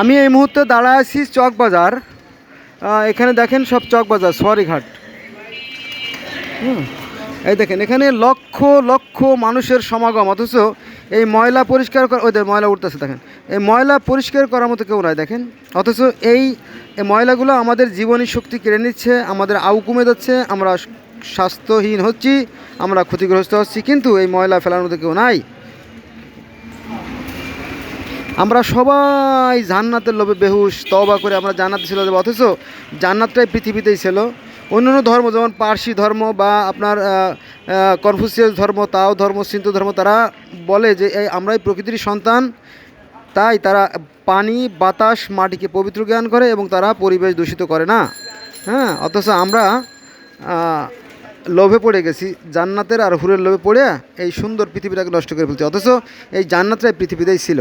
আমি এই মুহূর্তে দাঁড়ায় আছি চক বাজার। এখানে দেখেন সব চক বাজার, সোয়ারিঘাট। হুম, এই দেখেন, এখানে লক্ষ লক্ষ মানুষের সমাগম, অথচ এই ময়লা পরিষ্কার করা ওই ময়লা উঠতেছে, দেখেন। এই ময়লা পরিষ্কার করার মতো কেউ নাই, দেখেন। অথচ এই ময়লাগুলো আমাদের জীবনী শক্তি কেড়ে নিচ্ছে, আমাদের আউ কমে যাচ্ছে, আমরা স্বাস্থ্যহীন হচ্ছি, আমরা ক্ষতিগ্রস্ত হচ্ছি, কিন্তু এই ময়লা ফেলার মতো কেউ নাই। আমরা সবাই জান্নাতের লোভে বেহুশ তবা করে আমরা জান্নাতে ছিল যাব। অথচ জান্নাতটাই পৃথিবীতেই ছিল। অন্যান্য ধর্ম, যেমন পার্সি ধর্ম বা আপনার কনফুসিয়াস ধর্ম, তাও ধর্ম, সিন্ধু ধর্ম, তারা বলে যে, এই, আমরাই প্রকৃতির সন্তান। তাই তারা পানি, বাতাস, মাটিকে পবিত্র জ্ঞান করে এবং তারা পরিবেশ দূষিত করে না। হ্যাঁ অথচ আমরা লোভে পড়ে গেছি। জান্নাতের আর হুরের লোভে পড়ে এই সুন্দর পৃথিবীটাকে নষ্ট করে ফেলছি। অথচ এই জান্নাতটাই পৃথিবীতেই ছিল।